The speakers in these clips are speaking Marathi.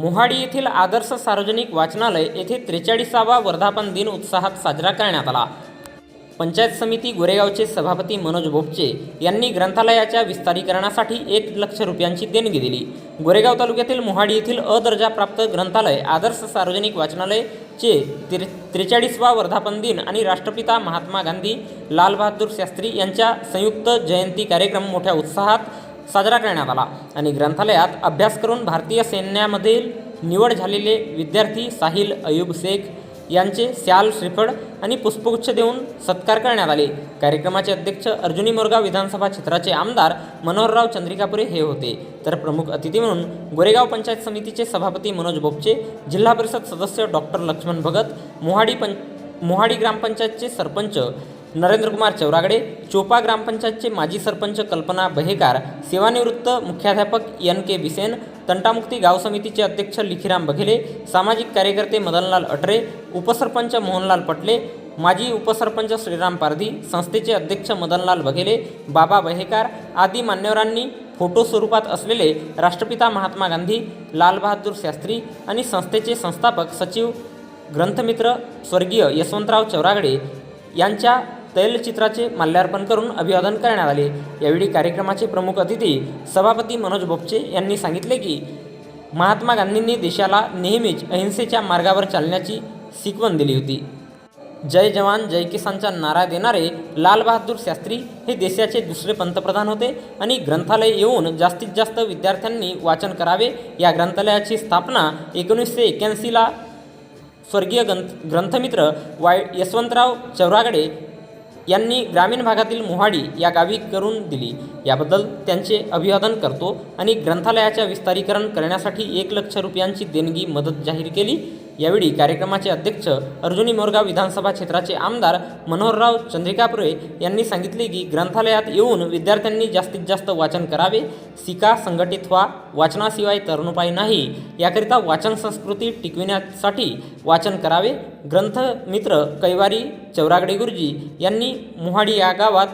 मोहाडी येथील आदर्श सार्वजनिक वाचनालय येथे त्रेचाळीसावा वर्धापन दिन उत्साहात साजरा करण्यात आला. पंचायत समिती गोरेगावचे सभापती मनोज बोपचे यांनी ग्रंथालयाच्या विस्तारीकरणासाठी एक लक्ष रुपयांची देणगी दिली. गोरेगाव तालुक्यातील मोहाडी येथील अ दर्जाप्राप्त ग्रंथालय आदर्श सार्वजनिक वाचनालयचे त्रे त्रेचाळीसवा वर्धापन दिन आणि राष्ट्रपिता महात्मा गांधी लालबहादूर शास्त्री यांच्या संयुक्त जयंती कार्यक्रम मोठ्या उत्साहात साजरा करण्यात आला आणि ग्रंथालयात अभ्यास करून भारतीय सैन्यामधील निवड झालेले विद्यार्थी साहिल अयूब शेख यांचे श्याल श्रीफळ आणि पुष्पगुच्छ देऊन सत्कार करण्यात आले. कार्यक्रमाचे अध्यक्ष अर्जुनी मोरगाव विधानसभा क्षेत्राचे आमदार मनोहरराव चंद्रिकापुरे हे होते. तर प्रमुख अतिथी म्हणून गोरेगाव पंचायत समितीचे सभापती मनोज बोपचे जिल्हा परिषद सदस्य डॉक्टर लक्ष्मण भगत मोहाडी पं मोहाडी ग्रामपंचायतचे सरपंच नरेंद्रकुमार चौरागडे चोपा ग्रामपंचायतचे माजी सरपंच कल्पना बहेकार सेवानिवृत्त मुख्याध्यापक एन के बिसेन तंटामुक्ती गाव समितीचे अध्यक्ष लिखीराम बघेले सामाजिक कार्यकर्ते मदनलाल अटरे उपसरपंच मोहनलाल पटले माजी उपसरपंच श्रीराम पारधी संस्थेचे अध्यक्ष मदनलाल बघेले बाबा बहेकार आदी मान्यवरांनी फोटो स्वरूपात असलेले राष्ट्रपिता महात्मा गांधी लालबहादूर शास्त्री आणि संस्थेचे संस्थापक सचिव ग्रंथमित्र स्वर्गीय यशवंतराव चौरागडे यांच्या तैलचित्राचे माल्यार्पण करून अभिवादन करण्यात आले. यावेळी कार्यक्रमाचे प्रमुख अतिथी सभापती मनोज बोपचे यांनी सांगितले की महात्मा गांधींनी देशाला नेहमीच अहिंसेच्या मार्गावर चालण्याची शिकवण दिली होती. जय जवान जय किसानचा नारा देणारे लालबहादूर शास्त्री हे देशाचे दुसरे पंतप्रधान होते आणि ग्रंथालय येऊन जास्तीत जास्त विद्यार्थ्यांनी वाचन करावे या ग्रंथालयाची स्थापना एकोणीसशे एक्याऐंशीला स्वर्गीय ग्रंथ ग्रंथमित्र वाय यशवंतराव चौरागडे यांनी ग्रामीण भागातील मोहाडी या गावी करून दिली. याबद्दल त्यांचे अभिवादन करतो आणि ग्रंथालयाच्या विस्तारीकरण करण्यासाठी एक लक्ष रुपयांची देणगी मदत जाहीर केली. यावेळी कार्यक्रमाचे अध्यक्ष अर्जुनी मोरगाव विधानसभा क्षेत्राचे आमदार मनोहरराव चंद्रिकापुरे यांनी सांगितले की ग्रंथालयात येऊन विद्यार्थ्यांनी जास्तीत जास्त वाचन करावे शिका संघटित व्हा वाचनाशिवाय तरुणोपाय नाही याकरिता वाचन संस्कृती टिकविण्यासाठी वाचन करावे ग्रंथमित्र कैवारी चौरागडे गुरुजी यांनी मोहाडी या गावात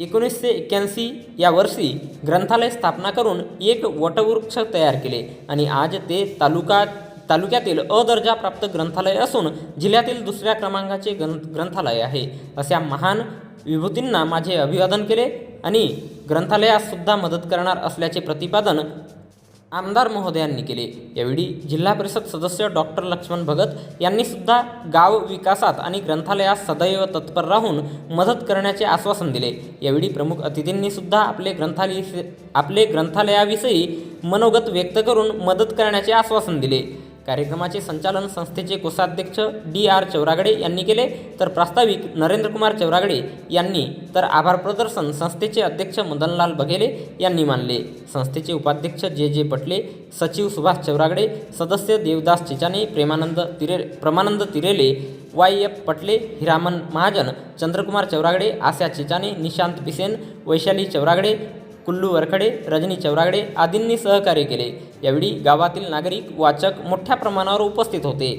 एकोणीसशे एक्क्याऐंशी या वर्षी ग्रंथालय स्थापना करून एक वटवृक्ष तयार केले आणि आज ते तालुका तालुक्यातील अ दर्जा प्राप्त ग्रंथालय असून जिल्ह्यातील दुसऱ्या क्रमांकाचे ग्रंथ ग्रंथालय आहे. अशा महान विभूतींना माझे अभिवादन केले आणि ग्रंथालयास सुद्धा मदत करणार असल्याचे प्रतिपादन आमदार महोदयांनी केले. यावेळी जिल्हा परिषद सदस्य डॉक्टर लक्ष्मण भगत यांनी सुद्धा गाव विकासात आणि ग्रंथालयास सदैव तत्पर राहून मदत करण्याचे आश्वासन दिले. यावेळी प्रमुख अतिथींनी सुद्धा आपले ग्रंथालय आपले ग्रंथालयाविषयी मनोगत व्यक्त करून मदत करण्याचे आश्वासन दिले. कार्यक्रमाचे संचालन संस्थेचे कोषाध्यक्ष डी आर चौरागडे यांनी केले. तर प्रास्ताविक नरेंद्रकुमार चौरागडे यांनी तर आभार प्रदर्शन संस्थेचे अध्यक्ष मदनलाल बघेले यांनी मानले. संस्थेचे उपाध्यक्ष जे जे पटले सचिव सुभाष चौरागडे सदस्य देवदास चिचाने प्रेमानंद तिरे प्रमानंद तिरेले वाय एफ पटले हिरामन महाजन चंद्रकुमार चौरागडे आशा चिचाने निशांत बिसेन वैशाली चौरागडे कुल्लू वरखडे रजनी चौरागडे आदींनी सहकार्य केले. यावेळी गावातील नागरिक वाचक मोठ्या प्रमाणावर उपस्थित होते.